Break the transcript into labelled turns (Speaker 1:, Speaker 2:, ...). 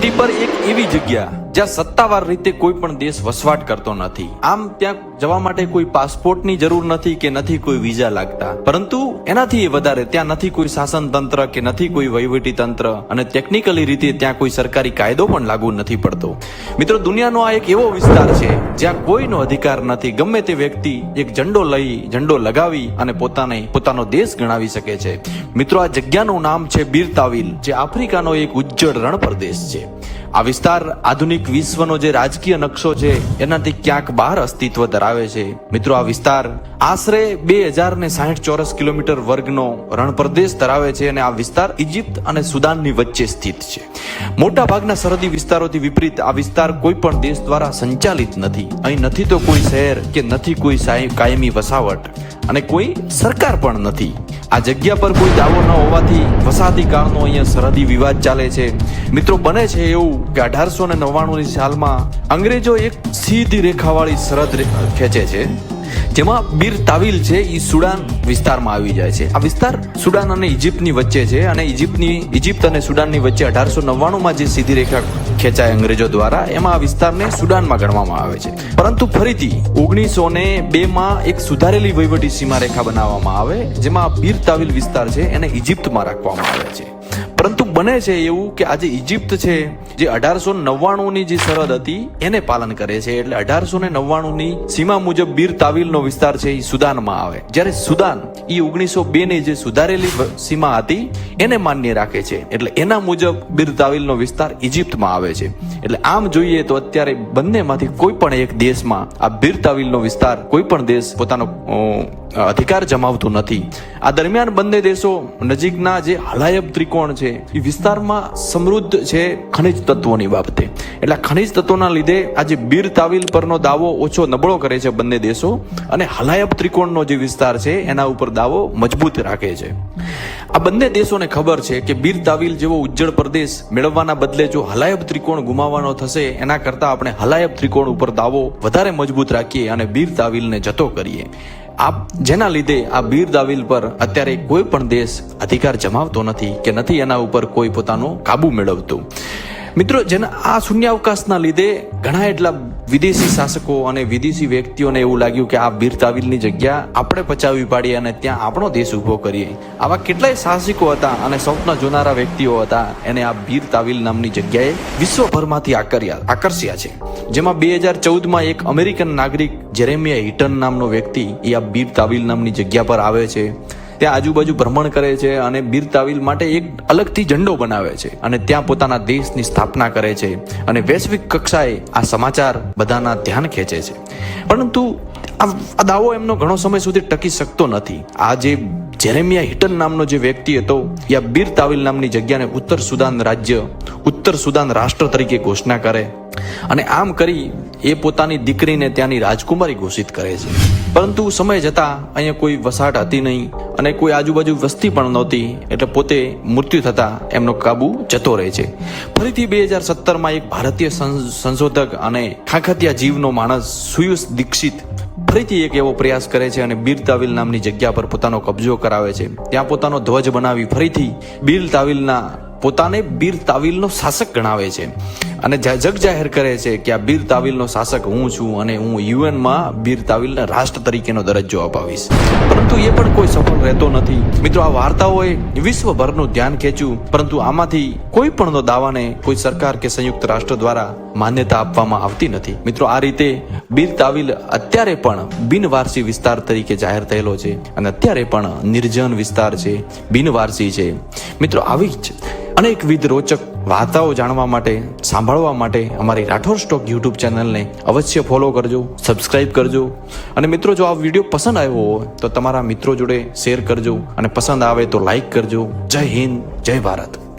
Speaker 1: ધરતી પર એક એવી જગ્યા જ્યાં સત્તાવાર રીતે કોઈ પણ દેશ વસવાટ કરતો નથી. આમ ત્યાં જવા માટે કોઈ પાસપોર્ટની જરૂર નથી કે નથી કોઈ વિઝા લાગતા. પરંતુ એનાથી વધારે ત્યાં નથી કોઈ શાસન તંત્ર કે નથી કોઈ વહીવટી તંત્ર અને ટેકનિકલી રીતે ત્યાં કોઈ સરકારી કાયદો પણ લાગુ નથી પડતો. મિત્રો, દુનિયાનો આ એક એવો વિસ્તાર છે જ્યાં કોઈનો અધિકાર નથી. ગમે તે વ્યક્તિ એક ઝંડો લઈ, ઝંડો લગાવી અને પોતાને, પોતાનો દેશ ગણાવી શકે છે. મિત્રો, આ જગ્યાનું નામ છે બીરતાવિલ, જે આફ્રિકાનો એક ઉજ્જડ રણ પ્રદેશ છે. આ વિસ્તાર આધુનિક વિશ્વનો જે રાજકીય નકશો છે, એનાથી ક્યાંક બહાર અસ્તિત્વ ધરાવે છે. મિત્રો, આ વિસ્તાર આશરે બે હજાર ને સાહીઠ ચોરસ કિલોમીટર વર્ગનો રણ પ્રદેશ ધરાવે છે અને આ વિસ્તાર ઇજિપ્ત અને સુદાનની વચ્ચે સ્થિત છે. મોટા ભાગના સરહદી વિસ્તારોથી વિપરીત આ વિસ્તાર કોઈ પણ દેશ દ્વારા સંચાલિત નથી. અહીં નથી તો કોઈ શહેર કે નથી કોઈ કાયમી વસાવટ. અને કોઈ સરકાર પણ નથી. આ જગ્યા પર કોઈ દાવો ન હોવાથી વસાહતી કાળનો અહીંયા સરહદી વિવાદ ચાલે છે. મિત્રો, બને છે એવું કે અઢારસો ને નવ્વાણું ની સાલમાં અંગ્રેજો એક સીધી રેખાવાળી સરહદ ખેંચે છે. જેમાં બીર તાવિલ છે એ સુડાન વિસ્તારમાં આવી જાય છે. આ વિસ્તાર સુડાન અને ઇજિપ્તની વચ્ચે છે અને ઇજિપ્તની ઇજિપ્ત અને સુડાનની વચ્ચે અઢારસો નવ્વાણુંમાં જે સીધી રેખા ખેંચાય અંગ્રેજો દ્વારા, એમાં આ વિસ્તારને સુડાનમાં ગણવામાં આવે છે. પરંતુ ફરીથી ઓગણીસો ને બે માં એક સુધારેલી વહીવટી સીમા રેખા બનાવવામાં આવે, જેમાં બીર તાવિલ વિસ્તાર છે, એને ઇજિપ્તમાં રાખવામાં આવે છે. પરંતુ બને છે એવું કે આજે ઇજિપ્ત છે, જે અઢારસો નવ્વાણું ની જે સરહદ હતી, એને પાલન કરે છે. એટલે અઢારસો ને નવ્વાણું ની સીમા મુજબ બીર તાવીલનો વિસ્તાર છે એ સુદાનમાં આવે. જ્યારે સુદાન એ ઓગણીસો બે ની જે સુધારેલી સીમા હતી એને માન્ય રાખે છે. એટલે એના મુજબ બીર તાવિલનો વિસ્તાર ઇજિપ્તમાં આવે છે. એટલે આમ જોઈએ તો અત્યારે બંનેમાંથી કોઈ પણ એક દેશમાં આ બીર તાવિલનો વિસ્તાર કોઈ પણ દેશ પોતાનો અધિકાર જમાવતો નથી. આ દરમિયાન બંને દેશો નજીકના જે હલાયબ ત્રિકોણ છે, એ વિસ્તારમાં સમૃદ્ધ છે ખનિજ તત્વોની બાબતે. એટલે ખનિજ તત્વોના લીધે આજે બીર તાવિલ પરનો દાવો ઓછો નબળો કરે છે બંને દેશો અને હલાયબ ત્રિકોણનો જે વિસ્તાર છે, એના ઉપર દાવો મજબૂત રાખે છે. આ બંને દેશોને ખબર છે કે બીર તાવીલ જેવો ઉજ્જળ પ્રદેશ મેળવવાના બદલે જો હલાયબ ત્રિકોણ ગુમાવવાનો થશે, એના કરતા આપણે હલાયબ ત્રિકોણ ઉપર દાવો વધારે મજબૂત રાખીએ અને બીર તાવીલને જતો કરીએ. આ જેના લીધે આ બીર દાવિલ પર અત્યારે કોઈ પણ દેશ અધિકાર જમાવતો નથી કે નથી એના ઉપર કોઈ પોતાનો કાબુ મેળવતું. મિત્રો, જેના આ શૂન્યાવકાશના લીધે ઘણા એટલા વિદેશી શાસકો અને વિદેશી વ્યક્તિઓને એવું લાગ્યું કે આ બીર તાવિલની જગ્યા આપણે પચાવી પાડીએ અને ત્યાં આપણો દેશ ઊભો કરીએ. આવા કેટલાય સાહસિકો હતા અને સ્વપ્ન જોનારા વ્યક્તિઓ હતા. એને આ બીર તાવિલ નામની જગ્યાએ વિશ્વભરમાંથી આકર્યા, આકર્ષ્યા છે. જેમાં બે હજાર ચૌદમાં એક અમેરિકન નાગરિક જેરેમિયા હિટન નામનો વ્યક્તિ એ આ બીર તાવિલ નામની જગ્યા પર આવે છે. ત્યાં આજુબાજુ ભ્રમણ કરે છે અને બીર તાવિલ માટે એક અલગથી ઝંડો બનાવે છે અને ત્યાં પોતાના દેશની સ્થાપના કરે છે અને વૈશ્વિક કક્ષાએ આ સમાચાર બધાના ધ્યાન ખેંચે છે. પરંતુ આ દાવો એમનો ઘણો સમય સુધી ટકી શકતો નથી. આ જે જેરેમિયા હિટન નામનો જે વ્યક્તિ હતો આ બીર તાવિલ નામની જગ્યાને ઉત્તર સુદાન રાજ્ય, ઉત્તર સુદાન રાષ્ટ્ર તરીકે ઘોષણા કરે અને આમ કરી એ પોતાની દીકરીને ત્યાંની રાજકુમારી ઘોષિત કરે છે. પરંતુ સમય જતાં અહીંયા કોઈ વસાટ હતી નહીં. અને કોઈ આજુબાજુ વસ્તી પણ નહોતી એટલે પોતે મૃત્યુ થતાં એમનો કાબુ જતો રહે છે. ફરીથી બે હજાર સત્તરમાં એક ભારતીય સંશોધક અને ખાખતિયા જીવનો માણસ સુયુષ દીક્ષિત ફરીથી એક એવો પ્રયાસ કરે છે અને બીર તાવિલ નામની જગ્યા પર પોતાનો કબજો કરાવે છે. ત્યાં પોતાનો ધ્વજ બનાવી ફરીથી બીર તાવિલના પોતાને બીર તાવિલનો શાસક ગણાવે છે. અને જગ જાહેર કરે છે કે આ બીર તાવિલનો શાસક હું છું અને હું યુએનમાં બીર તાવિલના રાષ્ટ્ર તરીકેનો દરજ્જો અપાવીશ. પરંતુ એ પણ કોઈ સફળ રહેતો નથી. મિત્રો, આ વાર્તાઓએ વિશ્વભરનું ધ્યાન ખેંચ્યું. પરંતુ આમાંથી કોઈ પણનો દાવાને કોઈ સરકાર કે સંયુક્ત રાષ્ટ્ર દ્વારા માન્યતા આપવામાં આવતી નથી. મિત્રો, આ રીતે બીર તાવિલ અત્યારે પણ બિનવારસી વિસ્તાર તરીકે જાહેર થયેલો છે. અને અત્યારે પણ નિર્જન વિસ્તાર છે. બિનવારસી છે. મિત્રો, આવી જ અનેકવિધ રોચક વાર્તાઓ જાણવા માટે, સાંભળવા માટે અમારી રાઠોડ સ્ટોક યુટ્યુબ ચેનલને અવશ્ય ફોલો કરજો સબસ્ક્રાઇબ કરજો. અને મિત્રો, જો આ વીડિયો પસંદ આવ્યો હોય, તો તમારા મિત્રો જોડે શેર કરજો અને પસંદ આવે તો લાઈક કરજો. જય હિન્દ, જય ભારત.